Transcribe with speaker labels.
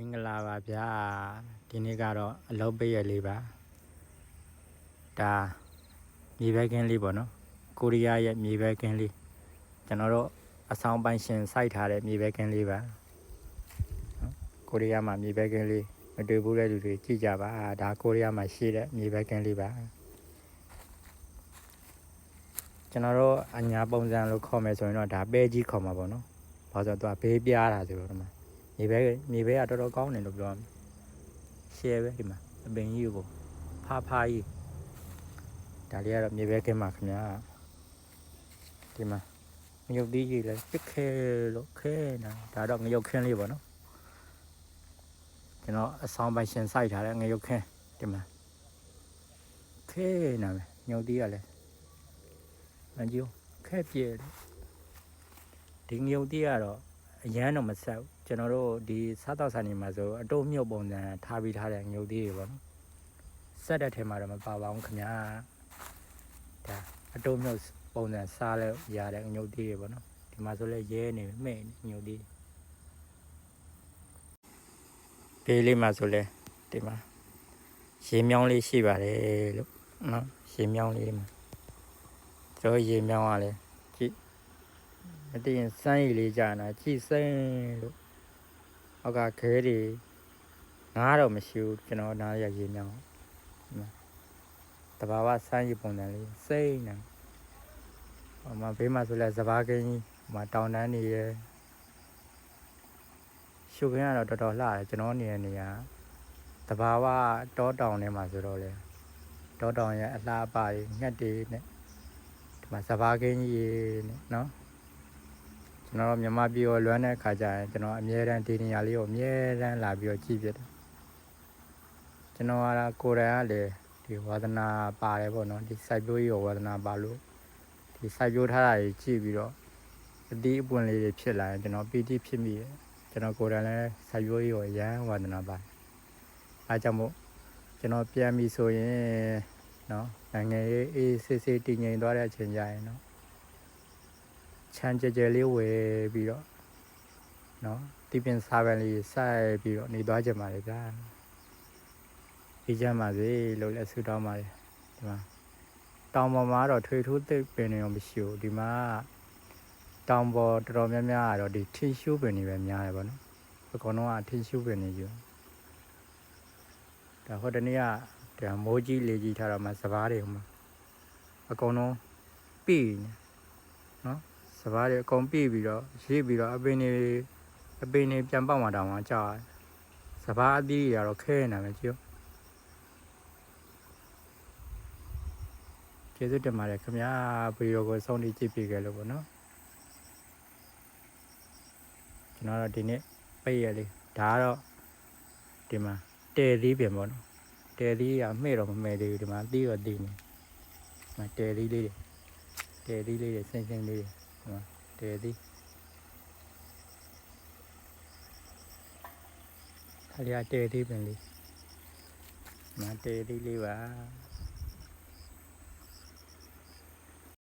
Speaker 1: င်္ဂလာပါဗျာဒီနေ့ကတော့အလုပ်ပေးရလေးပါဒါမြေဘဲကင်းလေးပေါ့နော်ကိုရီးယားရဲ့မြေဘဲကင်းလေးကျွန်တော်တို့အဆောင်ပိုင်ရှင်စိုက်ထားတဲ့မြေဘဲကင်းလေးပါနော်ကိုရီးယားမှာမြေဘဲကင်းလေးမတွေ့ဘူးတဲ့လူတွေကြည့်ကြပါဒါကိုရီးယားမှာရှိတဲ့မြေဘဲကင်းလေးပါကျွန်တော်တို့အညာပုံစံလို့ခေါ်မယ်ဆိုရင်တော့ဒါပဲကြီးခေါ်မှာပေါ့နော်ဘာလို့ဆိုတော့သူကဘေးပြားတာဆိုတော့ဒီမှာ မြေဘဲမြေဘဲကတော်တော်ကောင်းတယ်လို့ပြောရမယ်ရှယ်ပဲဒီမှာအပင်ကြီးကိုဖားဖားကြီးဒါလေးကတော့မြေဘဲကင်းပါခင်ဗျာဒီမှာငရုတ်သီးကြီးလည်းပြစ်ခဲလို့ခဲနေတာဒါတော့ငရုတ်ခင်းလေးပေါ့နော်ကျွန်တော်အဆောင်ပိုင်ရှင်စိုက်ထားတဲ့ငရုတ်ခင်းဒီမှာခဲနာမယ်ငရုတ်သီးကလည်းအကျိုးခဲပြေတယ်ဒီငရုတ်သီးကတော့အရန်တော့မဆက်ဘူး ကျွန်တော်တို့ဒီစားတော့ဆိုင်နေမှာဆိုအတုံးမြုပ်ပုံစံထားပြီးထားတဲ့ငုတ်သေးတွေပေါ့နော်ဆက်တဲ့ထဲမှာတော့မပါပါဘူးခင်ဗျာဒါအတုံးမြုပ်ပုံစံစားလဲရတဲ့ငုတ်သေးတွေပေါ့နော်ဒီမှာဆိုလဲရဲနေမှဲ့နေငုတ်သေးဘေးလေးမှာဆိုလဲဒီမှာရေမြောင်းလေးရှိပါတယ်လို့နော်ရေမြောင်းလေးမှာကျွန်တော်ရေမြောင်းကလည်းမတည်ရင်စမ်းရည်လေးကြာနာကြည်စိမ့်လို့ အောက်ကခဲတွေငားတော့မရှိဘူးကျွန်တော်နားရရေးမြောင်းတဘာဝစမ်းရည်ပုံစံလေးစိမ့်နေဟိုမှာဘေးမှာဆိုလဲစဘာကင်းကြီးဟိုမှာတောင်တန်းနေရယ်ရှုပ်ခင်းကတော့တော်တော်လှတယ်ကျွန်တော်နေတဲ့နေရာတဘာဝတောတောင်ထဲမှာဆိုတော့လေတောတောင်ရဲ့အလားအပါတွေငှက်တွေနဲ့ဒီမှာစဘာကင်းကြီးနဲ့နော် ကျွန်တော်တို့မြန်မာပြည်ကိုလွမ်းတဲ့အခါကျရင်ကျွန်တော်အမြဲတမ်းဒီနေရာလေးကိုအမြဲတမ်းလာပြီးတော့ကြည့်ဖြစ်တယ်ကျွန်တော်ကကိုယ်တိုင်ကလေဒီဝါသနာပါတယ်ပေါ့နော်ဒီစိုက်ပျိုးရေးကိုဝါသနာပါလို့ဒီစိုက်ပျိုးထားတာကြီးကြည့်ပြီးတော့အသီးအပွင့်လေးတွေဖြစ်လာရင်ကျွန်တော်ပီတိဖြစ်မိတယ်ကျွန်တော်ကိုယ်တိုင်လည်းစိုက်ပျိုးရေးကိုရမ်းဝါသနာပါတယ်အားကြောင့်မို့ကျွန်တော်ပြန်ပြီဆိုရင်နော်နိုင်ငံရေးအေးဆေးဆေးတည်ငြိမ်သွားတဲ့အချိန်ကြရင်နော် ချမ်းကြဲကြဲလေးဝယ်ပြီးတော့နော်တီပင်စားပန်လေးစိုက်ပြီးတော့နေသွားကြပါလေဗျာဒီကြမှာစေလို့လည်းဆုတောင်းပါတယ်ဒီမှာတောင်ပေါ်မှာတော့ထွေထူးသိပ်ပင်နေအောင်မရှိဘူးဒီမှာတောင်ပေါ်တော်တော်များများကတော့ဒီထင်းရှူးပင်တွေပဲများတယ်ဗောနော်အကောင်တော့ကထင်းရှူးပင်တွေယူဒါဟိုတနေ့ကဒါမိုးကြီးလေကြီးထားတော့မှစပားတွေဟိုမှာအကောင်တော့ပြီနေနော် စပားတွေအကုန်ပြည့်ပြီးတော့ရေးပြီးတော့အပင်တွေအပင်တွေပြန်ပေါက်မှတောင်မှကြာတယ်စပားအသီးတွေကတော့ခဲနေမယ်ကြည့်ကျေးဇူးတင်ပါတယ်ခင်ဗျာဗီဒီယိုကိုစောင့်ကြည့်ကြည့်ပေးကြလို့ပေါ့နော်ကျွန်တော်တို့ဒီနေ့ပိတ်ရလေးဒါကတော့ဒီမှာတဲသီးပြင်ပေါ့နော်တဲသီးကမှဲ့တော့မမှဲ့သေးဘူးဒီမှာသီးတော့သီးနေဒီမှာတဲသီးလေးတွေတဲသီးလေးတွေဆင်းဆင်းလေးတွေ တဲသည်ခါရတဲသည်ပင်လေးမတဲသည်လေးပါ